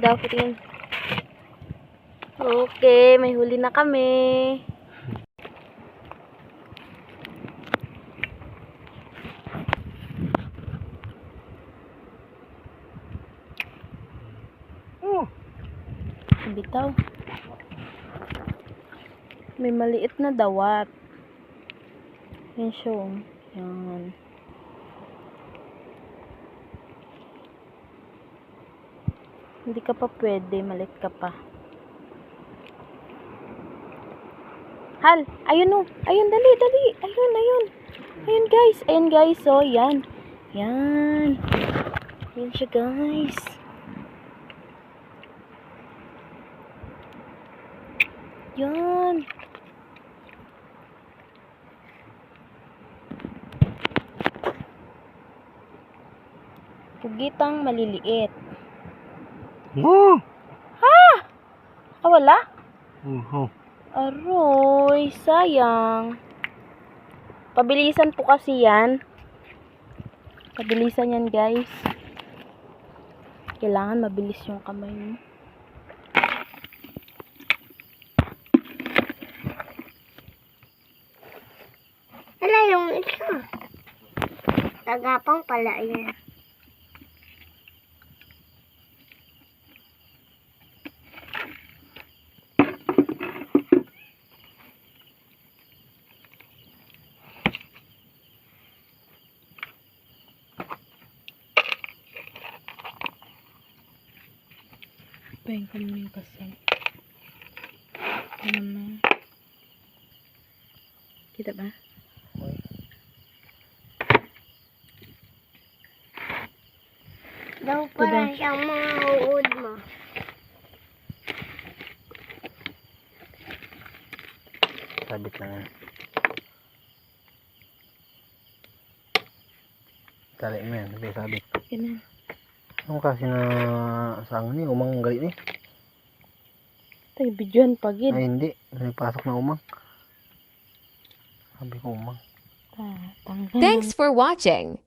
tingin. Okay, may huli na kami. Oh. Bitaw. May maliit na dawat. Yan siya. oh. Yan. Hindi ka pa pwede, malit ka pa. Hal, ayun oh. Ayun, dali, dali. Ayun, ayun. Ayun guys, ayun guys. So, yan. Yan. Yan siya guys. Yan. Pugitang maliliit. Oh. Ah, wala? Oh. Aroy, sayang. Pabilisan po kasi yan. Pabilisan yan, guys. Kailangan mabilis yung kamay mo. Wala yung isa. Tagapang pala yan. paying komunikasi mana eh, kita bah daw parang siya mahuud mo sabit lang tali mo yan sabit sabit Ano kasi na sa angin ni, umang galit ni. Tayo, bidyohan pagid. Ay hindi, nagpasok na umang. Sabi ko umang. Ah. Thanks for watching.